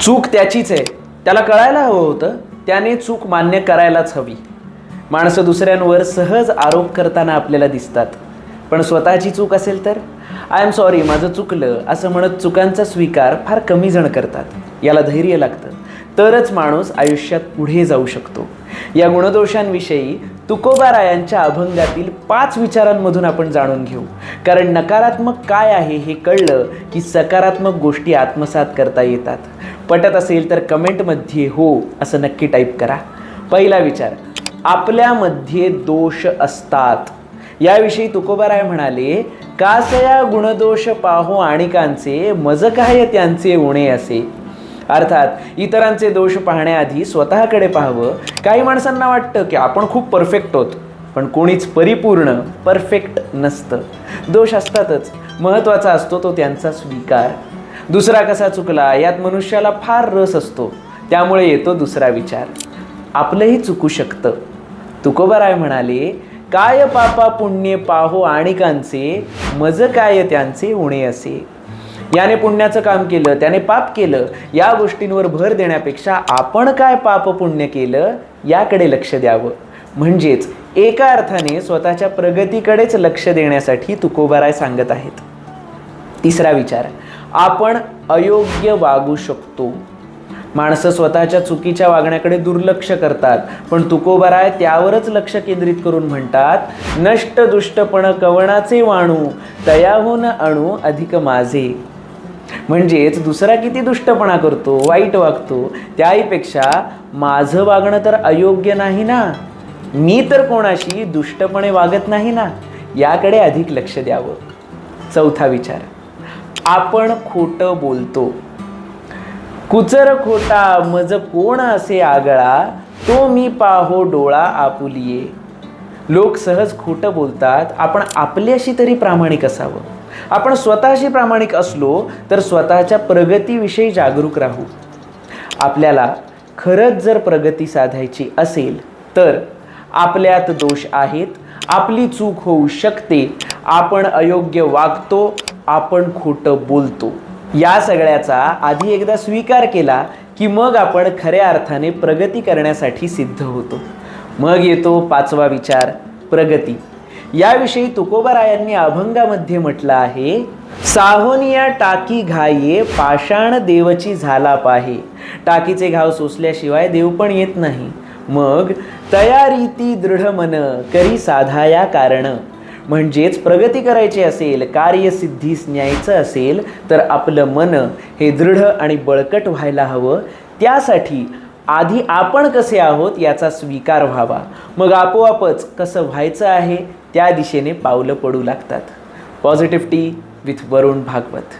चूक त्याचीच आहे. त्याला कळायला हवं होतं. त्याने चूक मान्य करायलाच हवी. माणसं दुसऱ्यांवर सहज आरोप करताना आपल्याला दिसतात. पण स्वतःची चूक असेल तर? आय एम सॉरी माझं चुकलं. असं म्हणत चुकांचा स्वीकार फार कमी जण करतात. याला धैर्य लागतं. तरच माणूस आयुष्यात पुढे जाऊ शकतो. या गुणदोषांविषयी तुकोबारायांच्या अभंगातील पाच विचारांमधून आपण जाणून घेऊ. कारण नकारात्मक काय आहे हे कळलं की सकारात्मक गोष्टी आत्मसात करता येतात. पटत असेल तर कमेंटमध्ये हो असं नक्की टाईप करा. पहिला विचार आपल्यामध्ये दोष असतात. याविषयी तुकोबाराय म्हणाले कासया गुणदोष पाहो आणिकांचे मज काय त्यांचे उणे असे. अर्थात इतरांचे दोष पाहण्याआधी स्वतःकडे पाहावं. काही माणसांना वाटतं की आपण खूप परफेक्ट होत पण कोणीच परिपूर्ण परफेक्ट नसतं. दोष असतातच. महत्त्वाचा असतो तो त्यांचा स्वीकार. दुसरा कसा चुकला यात मनुष्याला फार रस असतो. त्यामुळे येतो दुसरा विचार. आपलंही चुकू शकतं. तुकोबराय म्हणाले काय पापा पुण्य पाहो आणिकांचे मज काय त्यांचे उणे असे. याने पुण्याचं काम केलं त्याने पाप केलं. या गोष्टींवर भर देण्यापेक्षा आपण काय पाप पुण्य केलं याकडे लक्ष द्यावं. म्हणजेच एका अर्थाने स्वतःच्या प्रगतीकडेच लक्ष देण्यासाठी तुकोबाराय सांगत आहेत. तिसरा विचार आपण अयोग्य वागू शकतो. माणसं स्वतःच्या चुकीच्या वागण्याकडे दुर्लक्ष करतात पण तुकोबराय त्यावरच लक्ष केंद्रित करून म्हणतात नष्ट दुष्टपण कवणाचे वाणू तयाहून अणू अधिक माझे. म्हणजेच दुसरा किती दुष्टपणा करतो वाईट वागतो त्याहीपेक्षा माझं वागणं तर अयोग्य नाही ना? मी तर कोणाशी दुष्टपणे वागत नाही ना? याकडे अधिक लक्ष द्यावं. चौथा विचार. आपण खोटं बोलतो. कुचर खोटा मज कोण असे आगळा तो मी पाहो डोळा आपुलिये. लोक सहज खोटं बोलतात आपण आपल्याशी तरी प्रामाणिक असावं. आपण स्वतःशी प्रामाणिक असलो तर स्वतःच्या प्रगतीविषयी जागरूक राहू. आपल्याला खरंच जर प्रगती साधायची असेल तर आपल्यात दोष आहेत आपली चूक होऊ शकते. आपण अयोग्य वागतो आपण खोटं बोलतो. या सगळ्याचा आधी एकदा स्वीकार केला की मग आपण खऱ्या अर्थाने प्रगती करण्यासाठी सिद्ध होतो. मग येतो पाचवा विचार प्रगती. याविषयी तुकोबारायांनी अभंगामध्ये म्हटलं आहे साहोनिया टाकी घाये पाषाण देवची झाला पाहे. टाकीचे घाव सोसल्याशिवाय देव पण येत नाही. मग तयारीती दृढ मन करी साधाया कारण. म्हणजेच प्रगती करायची असेल कार्यसिद्धीस न्यायचं असेल तर आपलं मन हे दृढ आणि बळकट व्हायला हवं. त्यासाठी आधी आपण कसे आहोत याचा स्वीकार व्हावा. मग आपोआपच कसं व्हायचं आहे त्या दिशेने पावलं पडू लागतात. Positive tea with Varun Bhagwat.